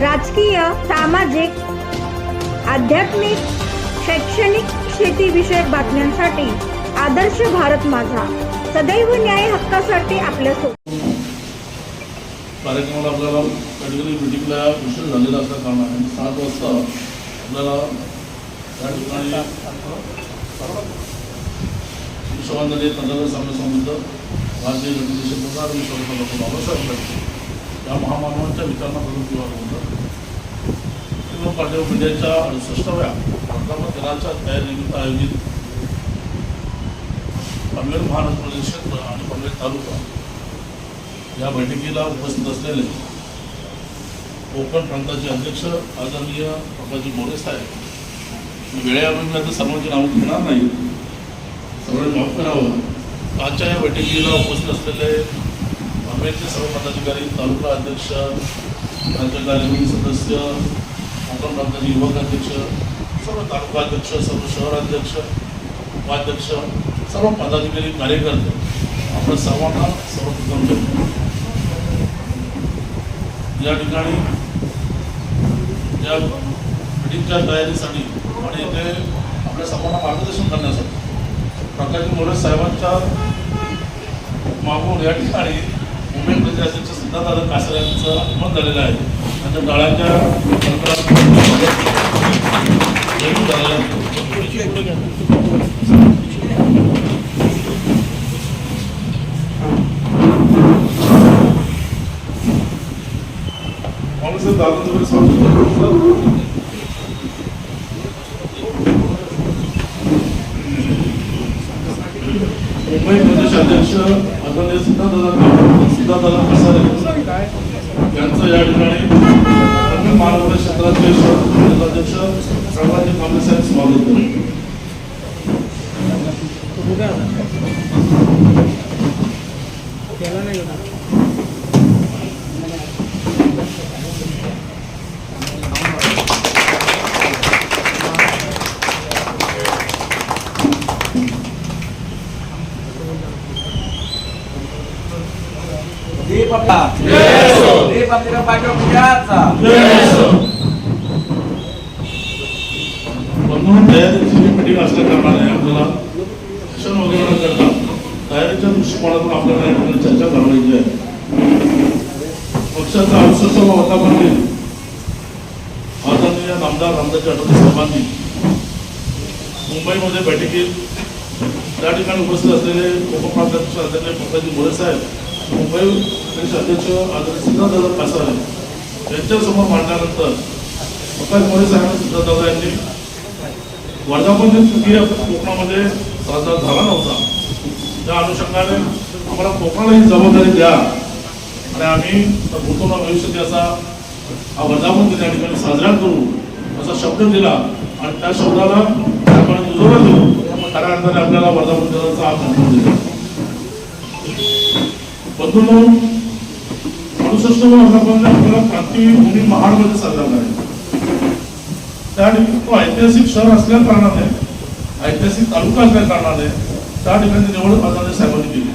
राजकीय सामाजिक आध्यात्मिक शैक्षणिक शेतीविषयक बातम्यांसाठी आदर्श भारत माझा. सदैव न्याय हक्कासाठी आपल्यासोबत कार्यक्रमाला आपल्याला कधीकधी मिटिंगला उशीर झालेला असल्या कारणाने म्हणजे सात वाजता आपल्याला त्या ठिकाणी विश्वान नदी तंत्रज्ञान सामने संबंध भारतीय गणपती प्रसार विश्वास बाबासाहेब आंबेडकर. या महामानवांच्या विचारांना प्रगती होतं किंवा पाटील पिढ्याच्या अडुसष्टाव्या वर्धापन दिनाच्या तयारीनिमित्त आयोजित पनवेल महानगर क्षेत्र आणि पनवेल तालुका या बैठकीला उपस्थित असलेले कोकण प्रांताचे अध्यक्ष आदरणीय बाबाजी मोरे साहेब वेळेअभावी मी आता सर्वांची नावं घेणार नाही. सर्वांनी माफ करावं. आजच्या या बैठकीला उपस्थित असलेले पनवेलचे सर्व पदाधिकारी तालुका अध्यक्ष राज्य कार्यकारी सदस्य कोकण प्रांताचे युवक अध्यक्ष सर्व तालुका अध्यक्ष सर्व शहराध्यक्ष उपाध्यक्ष सर्व पदाधिकारी कार्यकर्ते आपण सर्वांना सर्वप्रथम या ठिकाणी या मिटिंगच्या तयारीसाठी आणि इथे आपल्या सर्वांना मार्गदर्शन करण्यासाठी प्रकाश मोरे साहेबांच्या मागून या ठिकाणी मुंबई प्रदेश अध्यक्ष सिद्धार्थ कासरे यांचं आगमन झालेलं आहे त्यांच्या डाळ्यांच्या माणूस दादा तुम्ही सांगतो मुंबई प्रदेश अध्यक्ष आदरणीय सिद्धार्थ सिद्धार्थ यांचं या ठिकाणी पनवेल महानगर क्षेत्राचे शहर अध्यक्ष सर्वाधिक कांबळे साहेब स्वागत करतो Dip apa? a apa tidak pakai penjata? म्हणून तयारीची मिटिंग असल्या आपल्याला शिक्षण वगैरे करता तयारीच्या दृष्टिकोनातून आपल्याला या चर्चा करायची आहे पक्षाचा अडुसष्ट वर्धापन दिन आदरणीय नामदार रामदास आठवले साहेबांनी मुंबईमध्ये बैठकीत त्या ठिकाणी उपस्थित असलेले उपप्राध्यक्ष आदरणीय पंकजी मोरे साहेब मुंबई प्रदेश अध्यक्ष आदरणीय सिद्धार्थदादा कासारे यांच्यासमोर मांडल्यानंतर पंकज मोरे साहेब सिद्धार्थदादा यांनी वर्धापन दिन सुखी कोकणामध्ये साजरा झाला नव्हता. त्या अनुषंगाने आम्हाला कोकणाला ही जबाबदारी द्या आणि आम्ही भूतोन भविष्यात असा हा वर्धापन दिन या ठिकाणी साजरा करू असा शब्द दिला आणि त्या शब्दाला आपण दुजोरा देऊ. खऱ्या अर्थाने आपल्याला वर्धापन दिनाचा हा महत्त्व दिला बंधूंनो अडुसष्ट वर्धापन दिन आपल्याला क्रांतीभूमी महाडमध्ये साजरा करायचा त्या ठिकाणी तो ऐतिहासिक शहर असल्या कारणाने ऐतिहासिक तालुका असल्या कारणाने त्या ठिकाणी निवड आदरणीय साहेबांनी केली.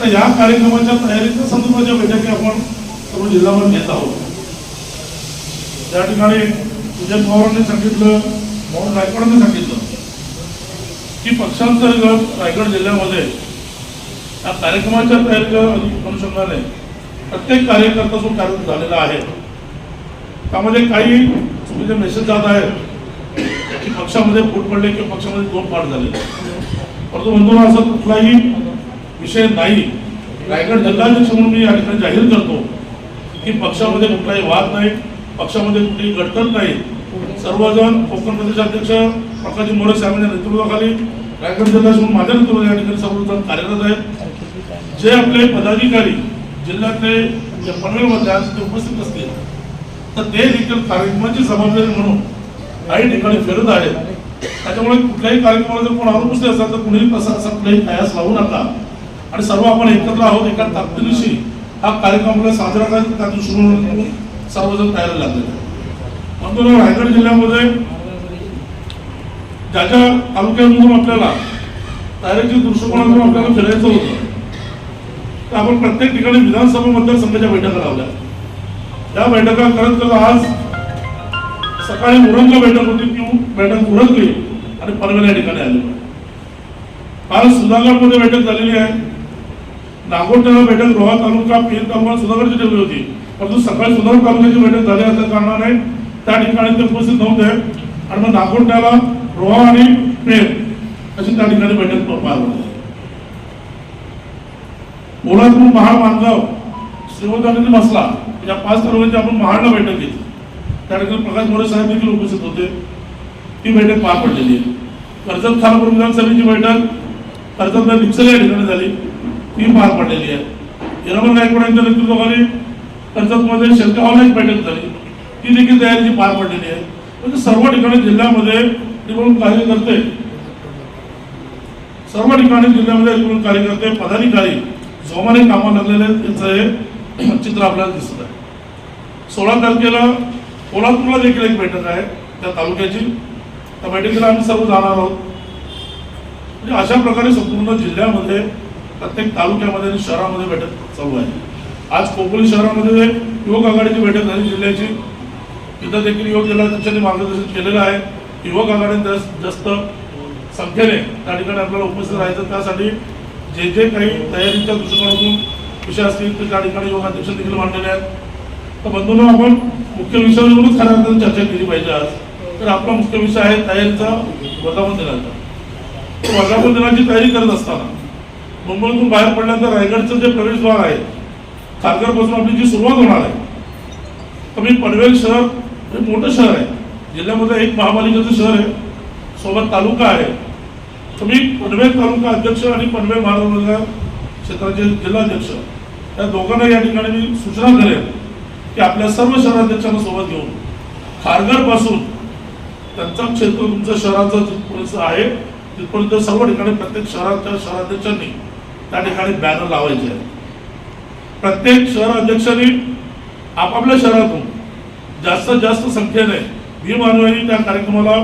तर या कार्यक्रमाच्या तयारीच्या संदर्भाच्या बैठकी आपण सर्व जिल्ह्यावर घेत आहोत. त्या ठिकाणी पूजन पवारांनी सांगितलं मोहन गायकवाडांनी सांगितलं की पक्षांतर्गत रायगड जिल्ह्यामध्ये या कार्यक्रमाच्या तयारीच्या अनुषंगाने प्रत्येक कार्यकर्ता जो कार्यरत झालेला आहे. त्यामध्ये काही चुकीचे मेसेज जात आहेत. की पक्षामध्ये फूट पडले किंवा पक्षामध्ये दोन पाठ झाले. परंतु बंधूंनो असा कुठलाही विषय नाही. रायगड जिल्हाध्यक्ष म्हणून मी या ठिकाणी जाहीर करतो की पक्षामध्ये कुठलाही वाद नाही पक्षामध्ये कुठलीही गटकट नाही. सर्वजण कोकण प्रदेशाध्यक्ष प्रकाशजी मोरे साहेबांच्या नेतृत्वाखाली रायगड जिल्हा म्हणून माझ्या नेतृत्वात या ठिकाणी सर्वजण कार्यरत आहेत. जे आपले पदाधिकारी जिल्ह्यातले जे पनवेलमध्ये आज ते उपस्थित असतील तर ते देखील कार्यक्रमाची जबाबदारी म्हणून काही ठिकाणी फिरत आहेत. त्याच्यामुळे कुठल्याही कार्यक्रमाला जर कोण अनुपस्थित असेल तर कुणीही कसा असा कुठलाही कयास लावू नका. आणि सर्व आपण एकत्र आहोत एका ताकदीनिशी हा कार्यक्रम आपल्याला साजरा करायचा त्यातून सुरू होऊन सर्वजण तयार लागलेले म्हणून रायगड जिल्ह्यामध्ये ज्या ज्या तालुक्यांमधून आपल्याला तयारीच्या दृष्टिकोनातून आपल्याला फिरायचं होतं तर आपण प्रत्येक ठिकाणी विधानसभा मतदारसंघाच्या बैठका लावल्या. त्या बैठका करत करत आज सकाळी उरंग बैठक होती ती बैठक उरंगली आणि पनवेल या ठिकाणी आली. काल सुधागडमध्ये बैठक झालेली आहे. नागोठ्याला बैठक रोहा तालुका पेन तालुका सुधागडची ठेवली होती. परंतु सकाळी सुधागड तालुक्याची बैठक झाली असल्या कारणाने त्या ठिकाणी ते उपस्थित नव्हते. आणि मग नागोरट्याला रोहा आणि पेन अशी त्या ठिकाणी बैठक पार कोल्हापूर महाड मानगाव श्रीमंतांनी बसला. या पाच तालुक्याची आपण महाडला बैठक घेतली. त्या ठिकाणी प्रकाश मोरे साहेब देखील उपस्थित होते. ती बैठक पार पडलेली आहे. कर्जत खानापूर विधानसभेची बैठक कर्जत निक्षल या ठिकाणी झाली. ती पार पडलेली आहे. हिरामन गायकवाड यांच्या नेतृत्वाखाली कर्जतमध्ये शेतगावला एक बैठक झाली. ती देखील तयारीची पार पडलेली आहे. म्हणजे सर्व ठिकाणी जिल्ह्यामध्ये निवडणूक कार्यकर्ते सर्व ठिकाणी जिल्ह्यामध्ये निवडणूक कार्यकर्ते पदाधिकारी जोमाने कामाला लागलेलं त्यांचं हे चित्र आपल्याला दिसत आहे. सोळा तारखेला कोल्हापूरला देखील एक बैठक आहे त्या तालुक्याची. त्या बैठकीला आम्ही सर्व जाणार आहोत. म्हणजे अशा प्रकारे संपूर्ण जिल्ह्यामध्ये प्रत्येक तालुक्यामध्ये आणि शहरामध्ये बैठक चालू आहे. आज कोकणी शहरामध्ये युवक आघाडीची बैठक झाली जिल्ह्याची. तिथं देखील युवक जिल्हाध्यक्षांनी मार्गदर्शन केलेलं आहे. युवक आघाडीने जास्त- जास्त संख्येने त्या ठिकाणी आपल्याला उपस्थित राहायचं त्यासाठी जे जे काही तयारीच्या दृष्टिकोनातून विषय असतील ते त्या ठिकाणी योगाध्यक्ष देखील मांडलेले आहेत. तर बंधूंना आपण मुख्य विषयावरूनच खऱ्या अर्थाने चर्चा केली पाहिजे आज. तर आपला मुख्य विषय आहे तयारीचा वर्धापन दिनाचा. तर वर्धापन दिनाची तयारी करत असताना मुंबईतून बाहेर पडल्यानंतर रायगडचं जे प्रवेशद्वार आहे खारघरपासून आपली जी सुरुवात होणार आहे तर मी पनवेल शहर हे मोठं शहर आहे. जिल्ह्यामध्ये एक महापालिकेचं शहर आहे. सोबत तालुका आहे. तर मी पनवेल तालुका अध्यक्ष आणि पनवेल महानगरपालिका क्षेत्राचे जिल्हाध्यक्ष या दोघांना या ठिकाणी मी सूचना करेन की आपल्या सर्व शहराध्यक्षांना सोबत घेऊन खारघरपासून त्यांचा त्यांचं क्षेत्र तुमचं शहराचं जिथपर्यंत आहे तिथपर्यंत सर्व ठिकाणी प्रत्येक शहराच्या शहराध्यक्षांनी त्या ठिकाणी बॅनर लावायचे आहे प्रत्येक शहराध्यक्षांनी आपापल्या शहरातून जास्तीत जास्त संख्येने भीम अनुयायी त्या कार्यक्रमाला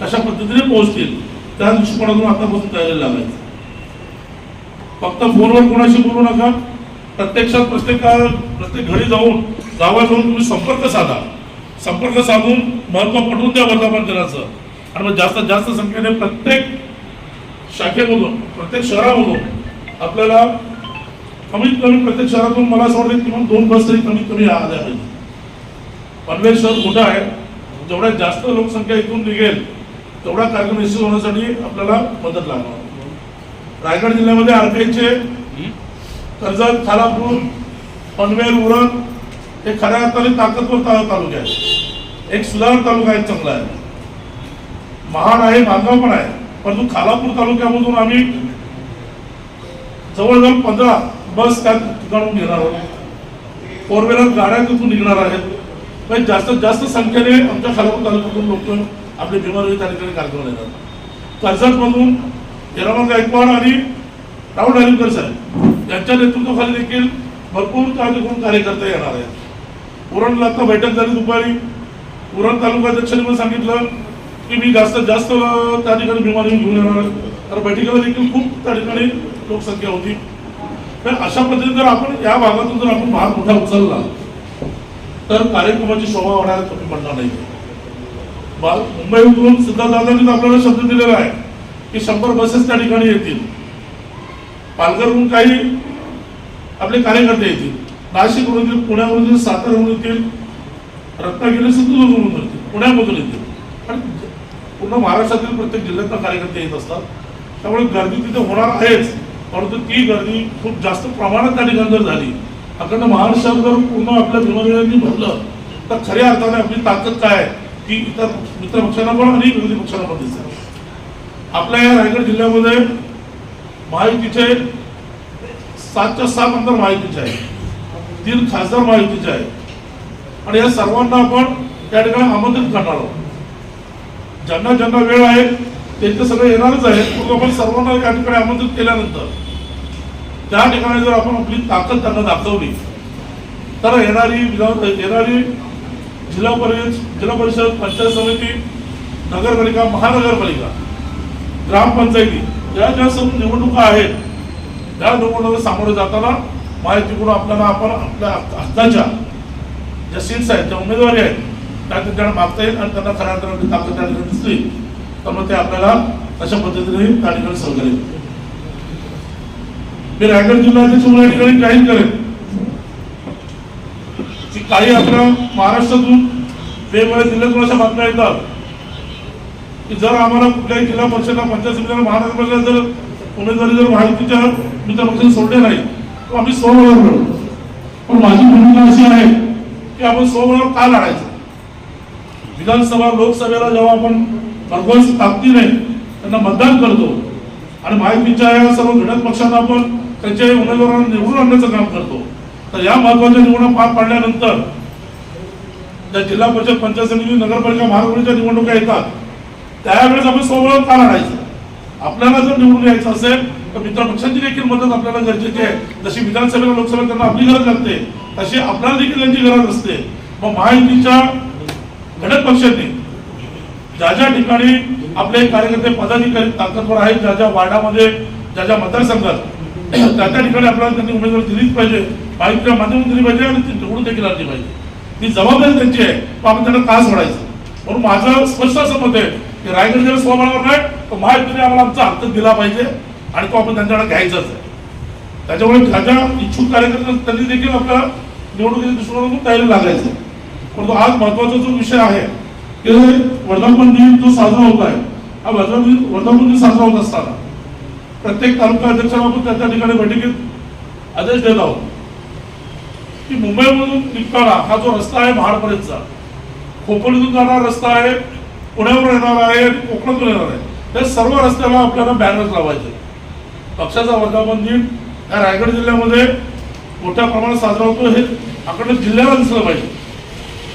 कशा पद्धतीने पोहोचतील त्या दृष्टिकोनातून आतापासून तयारी लागायचं. फक्त फोनवर कोणाशी बोलू नका. प्रत्यक्षात प्रत्येक प्रत्येक घरी जाऊन गावात जाऊन तुम्ही संपर्क साधा. संपर्क साधून महत्त्व पटवून द्या वर्धापन दिनाचं आणि मग जास्तीत जास्त संख्येने प्रत्येक शाखेमधून प्रत्येक शहरामधून आपल्याला कमीत कमी प्रत्येक शहरातून मला असं वाटतं किमान दोन बस तरी कमीत कमी आल्या पाहिजे. पनवेल शहर मोठं आहे. जेवढ्या जास्त लोकसंख्या इथून निघेल तेवढा कार्यक्रम यशस्वी होण्यासाठी आपल्याला मदत लागणार. रायगड जिल्ह्यामध्ये आरपीआयचे कर्जत खालापूर पनवेल उरण हे खऱ्या अर्थाने ताकदवर तालुके आहेत. एक सुधार तालुका एक चांगला आहे. महाड आहे मानगाव पण आहे. परंतु खालापूर तालुक्यामधून आम्ही जवळजवळ पंधरा बस त्या ठिकाणून घेणार आहोत. फोर व्हीलर गाड्या तिथून निघणार आहेत. जास्तीत जास्त संख्येने आमच्या खालापूर तालुक्यातून लोक आपले बिमारी त्या ठिकाणी कार्यक्रम येतात कर्जतमधून हिरामन गायकवाड आणि राहुल डालिमकर साहेब यांच्या नेतृत्वाखाली देखील भरपूर कार्यक्रम कार्यकर्ते येणार आहेत. उरणला आता बैठक झाली दुपारी. उरण तालुका अध्यक्षांनी पण सांगितलं की मी जास्तीत जास्त त्या ठिकाणी बिमारी घेऊन येणार आहे. बैठकीला देखील खूप त्या ठिकाणी लोकसंख्या होती. तर अशा पद्धतीने जर आपण या भागातून जर आपण भाग मोठा उचलला तर कार्यक्रमाची शोभा वाढायला कमी पडणार नाही बा- मुंबई उतरून सिद्धार्थांनी आपल्याला शब्द दिलेला आहे की शंभर बसेस त्या ठिकाणी येतील. पालघरहून काही आपले कार्यकर्ते येतील. नाशिकवरून येतील पुण्यावरून येतील सातारवरून येतील रत्नागिरी सिंधुदुर्गवरून येतील पुण्यामधून येतील. आणि पूर्ण महाराष्ट्रातील प्रत्येक जिल्ह्यातनं कार्यकर्ते येत असतात. त्यामुळे गर्दी तिथे होणार आहेच. परंतु ती गर्दी खूप जास्त प्रमाणात त्या ठिकाणी जर झाली अखंड महाराष्ट्रात जर पूर्ण आपल्या विमानांनी भरलं तर खऱ्या अर्थाने आपली ताकद काय आहे? ती इतर मित्र पक्षांना पण आणि विरोधी पक्षांना पण दिसते आपल्या या रायगड जिल्ह्यामध्ये महायुतीचे सातच्या सात आमदार महायुतीचे आहेत. तीन खासदार महायुतीचे आहेत. आणि या सर्वांना आपण त्या ठिकाणी आमंत्रित करणार आहोत. ज्यांना ज्यांना वेळ आहे ते तर सगळे येणारच आहेत. परंतु आपण सर्वांना या ठिकाणी आमंत्रित केल्यानंतर त्या ठिकाणी जर आपण आपली ताकद त्यांना दाखवली तर येणारी विधान येणारी जिल्हा परिषद जिल्हा परिषद पंचायत समिती नगरपालिका महानगरपालिका ग्रामपंचायती या ज्या सर्व निवडणुका आहेत त्या निवडणुका सामोरे जाताना माहितीकडून आपल्याला आपण आपल्या हक्काच्या ज्या सीट्स आहेत ज्या उमेदवारी आहेत त्या त्यांना मागता येईल आणि त्यांना खऱ्या अर्थाने ताकद त्या ठिकाणी दिसली तर मग ते आपल्याला तशा पद्धतीने त्या ठिकाणी सहकार्य मी रायगड जिल्ह्यातील या ठिकाणी जाहीर करेन. काही आपल्या महाराष्ट्रातून वेगवेगळ्या जिल्ह्यातून अशा बातम्या येतात? की जर आम्हाला कुठल्याही जिल्हा परिषदला पंचायत समितीला महानगरपालिका जर उमेदवारी जर माहितीच्या मित्र पक्षाने सोडले नाही तर आम्ही स्वबळावर लढू. पण माझी भूमिका अशी आहे की आपण स्वबळावर का लढायचं? विधानसभा लोकसभेला जेव्हा आपण भरघोस ताकदीने त्यांना मतदान करतो. आणि महायुतीच्या या सर्व घटक पक्षांना आपण त्यांच्या उमेदवारांना निवडून आणण्याचं काम करतो. तर या महत्त्वाच्या निवडणूक पार पाडल्यानंतर ज्या जिल्हा परिषद पंचायत समिती नगरपालिका महानगरपालिका निवडणुका येतात त्यावेळेस आपण सोबत का लढायचं आपल्याला जर निवडून यायचं असेल तर मित्र पक्षांची देखील मदत आपल्याला गरजेची आहे. जशी विधानसभेला लोकसभा त्यांना आपली गरज लागते तशी आपल्याला देखील त्यांची गरज असते. मग महायुतीच्या घटक पक्षांनी ज्या ज्या ठिकाणी आपले कार्यकर्ते पदाधिकारी ताकदवर आहेत ज्या ज्या वार्डामध्ये ज्या ज्या मतदारसंघात त्या त्या ठिकाणी आपल्याला त्यांनी उमेदवारी दिलीच पाहिजे. महायुतीच्या माध्यमातून दिली पाहिजे आणि ती निवडून देखील आणली पाहिजे. ती जबाबदारी त्यांची आहे. तो आपण त्यांना का सोडायचं म्हणून माझं स्पष्ट असं मत आहे की रायगड जर स्वबळावर नाही तर महायुतीने आम्हाला आमचा हक्क दिला पाहिजे आणि तो आपण त्यांच्याकडे घ्यायचाच आहे. त्याच्यामुळे ज्या इच्छुक कार्यकर्ते त्यांनी देखील आपल्या निवडणुकीच्या दृष्टिकोनातून तयारी लागायचं. परंतु आज महत्त्वाचा जो विषय आहे की वर्धापन दिन जो साजरा होत आहे हा वर्धापन दिन वर्धापन दिन साजरा होत असताना प्रत्येक तालुका अध्यक्षाला आपण त्या ठिकाणी बैठकीत आदेश देत आहोत. की मुंबईमधून निघताना हा जो रस्ता आहे महाडपर्यंतचा खोपोलीतून जाणारा रस्ता आहे पुण्यावरून येणार आहे आणि कोकणातून येणार आहे त्या सर्व रस्त्याला आपल्याला बॅनर्स लावायचे. पक्षाचा वर्धापन दिन या रायगड जिल्ह्यामध्ये मोठ्या प्रमाणात साजरा होतो हे आपल्याला जिल्ह्याला दिसलं पाहिजे.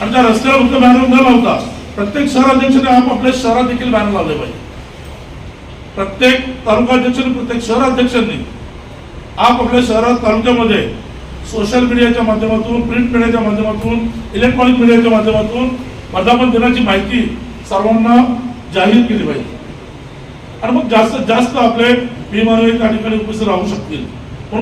आणि त्या रस्त्यावर फक्त बॅनर न लावता प्रत्येक शहराध्यक्षाने आपापल्या शहरात देखील बॅनर लावले पाहिजे. प्रत्येक तालुका तालुकाध्यक्षाने प्रत्येक शहराध्यक्षांनी आपापल्या शहरात तालुक्यामध्ये सोशल मीडियाच्या माध्यमातून प्रिंट मीडियाच्या माध्यमातून इलेक्ट्रॉनिक मीडियाच्या माध्यमातून वर्धापन दिनाची माहिती सर्वांना जाहीर केली पाहिजे. आणि मग जास्तीत जास्त आपले विमान त्या ठिकाणी उपस्थित राहू शकतील.